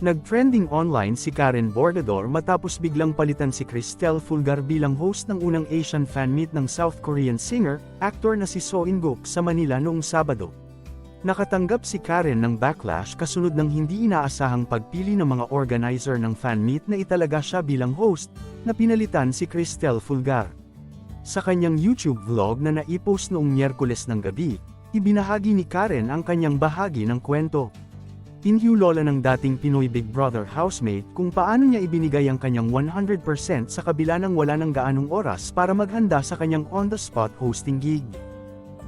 Nag-trending online si Karen Bordador matapos biglang palitan si Cristel Fulgar bilang host ng unang Asian fan meet ng South Korean singer, actor na si So In-guk sa Manila noong Sabado. Nakatanggap si Karen ng backlash kasunod ng hindi inaasahang pagpili ng mga organizer ng fan meet na italaga siya bilang host, na pinalitan si Cristel Fulgar. Sa kanyang YouTube vlog na naipost noong Miyerkules ng gabi, ibinahagi ni Karen ang kanyang bahagi ng kwento. Inhiulola ng dating Pinoy Big Brother housemate kung paano niya ibinigay ang kanyang 100% sa kabila ng wala ng gaanong oras para maghanda sa kanyang on-the-spot hosting gig.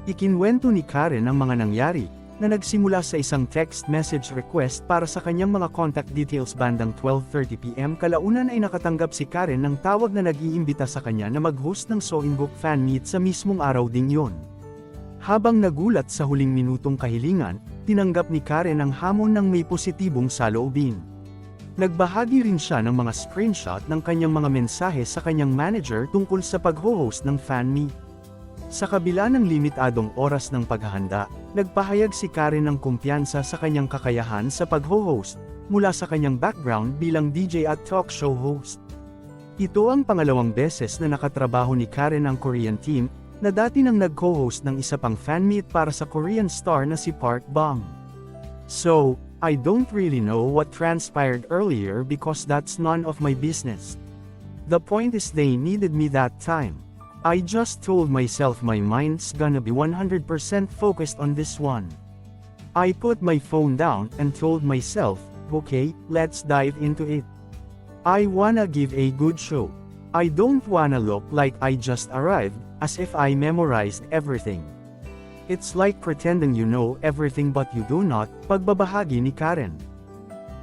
Ikinwento ni Karen ang mga nangyari, na nagsimula sa isang text message request para sa kanyang mga contact details bandang 12.30pm kalaunan ay nakatanggap si Karen ng tawag na nag-iimbita sa kanya na mag-host ng So In Book fan meet sa mismong araw ding yon. Habang nagulat sa huling minutong kahilingan, tinanggap ni Karen ang hamon ng may positibong saloobin. Nagbahagi rin siya ng mga screenshot ng kanyang mga mensahe sa kanyang manager tungkol sa pag-host ng fan meet. Sa kabila ng limitadong oras ng paghahanda, nagpahayag si Karen ng kumpiyansa sa kanyang kakayahan sa pag-host, mula sa kanyang background bilang DJ at talk show host. Ito ang pangalawang beses na nakatrabaho ni Karen ang Korean team, na dati nang nag-co-host ng isa pang fan meet para sa Korean star na si Park Bom. So, I don't really know what transpired earlier because that's none of my business. The point is they needed me that time. I just told myself my mind's gonna be 100% focused on this one. I put my phone down and told myself, okay, let's dive into it. I wanna give a good show. I don't wanna look like I just arrived, as if I memorized everything. It's like pretending you know everything but you do not, pagbabahagi ni Karen.